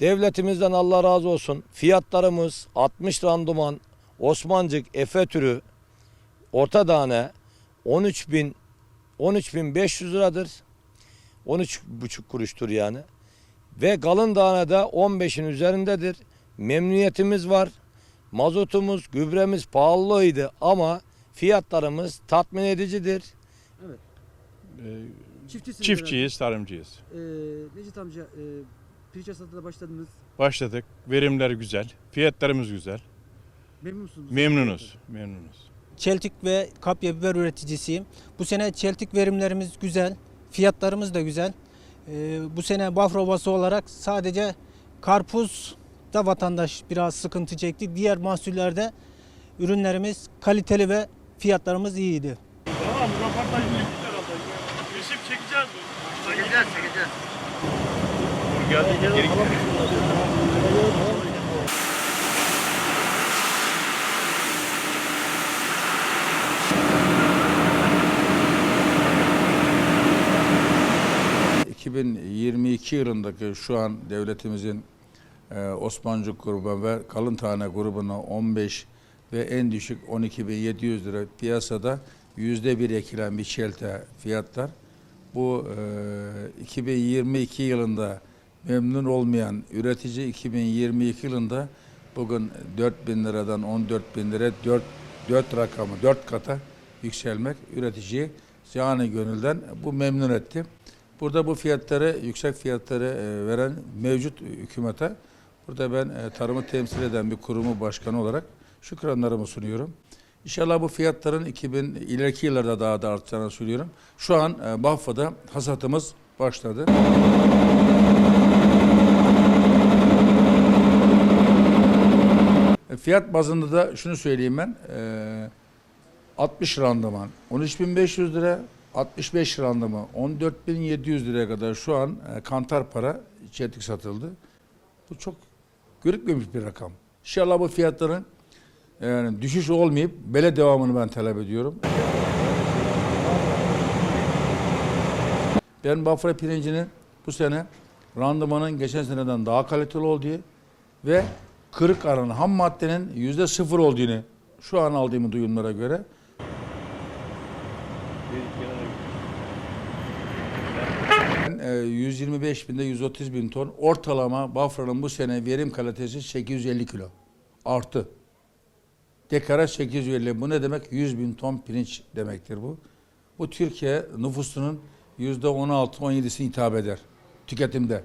Devletimizden Allah razı olsun. Fiyatlarımız 60 randuman, Osmancık, Efe türü orta tane 13 bin 13.500 liradır. 13,5 kuruştur yani. Ve kalın tane de 15'in üzerindedir. Memnuniyetimiz var. Mazotumuz, gübremiz pahalıydı ama fiyatlarımız tatmin edicidir. Çiftçisiniz Çiftçiyiz, tarımcıyız. herhalde. Ee, Necdet amca, e, pirinç hasatına başladınız. Başladık. Verimler güzel. Fiyatlarımız güzel. Memnun musunuz? Memnunuz. Memnunuz. Çeltik ve kapya biber üreticisiyim. Bu sene çeltik verimlerimiz güzel, fiyatlarımız da güzel. Ee, bu sene Bafra Ovası olarak sadece karpuz da vatandaş biraz sıkıntı çekti. Diğer mahsullerde ürünlerimiz kaliteli ve fiyatlarımız iyiydi. Tamam röportaj çekeceğiz herhalde. Resim çekeceğiz mi? Çekeceğiz çekeceğiz. Geldi geri Ee, 2022 yılındaki şu an devletimizin e, Osmancık grubu ve kalın tane grubuna 15 ve en düşük 12.700 lira piyasada yüzde bir ekilen bir çelte fiyatlar. Bu e, 2022 yılında memnun olmayan üretici 2022 yılında bugün 4 bin liradan 14 bin lira 4, 4 rakamı 4 kata yükselmek üreticiyi canı gönülden bu memnun etti. Burada bu fiyatları, yüksek fiyatları e, veren mevcut hükümete, burada ben e, tarımı temsil eden bir kurumu başkanı olarak şükranlarımı sunuyorum. İnşallah bu fiyatların 2000 ileriki yıllarda daha da artacağını söylüyorum. Şu an e, Bafra'da hasatımız başladı. Fiyat bazında da şunu söyleyeyim ben. e, 60 randıman 13.500 lira, 65 randıman 14.700 liraya kadar şu an e, kantar para çelik satıldı. Bu çok görükmemiş bir rakam. İnşallah bu fiyatların yani düşüş olmayıp böyle devamını ben talep ediyorum. Ben Bafra pirincinin bu sene randımanın geçen seneden daha kaliteli olduğu ve kırık aranı ham maddenin yüzde sıfır olduğunu şu an aldığım duyumlara göre Ben, e, 125 binde 130 bin ton ortalama Bafra'nın bu sene verim kalitesi 850 kilo artı. Dekara 850 bu ne demek? 100 bin ton pirinç demektir bu. Bu Türkiye nüfusunun yüzde 16-17'sine hitap eder tüketimde.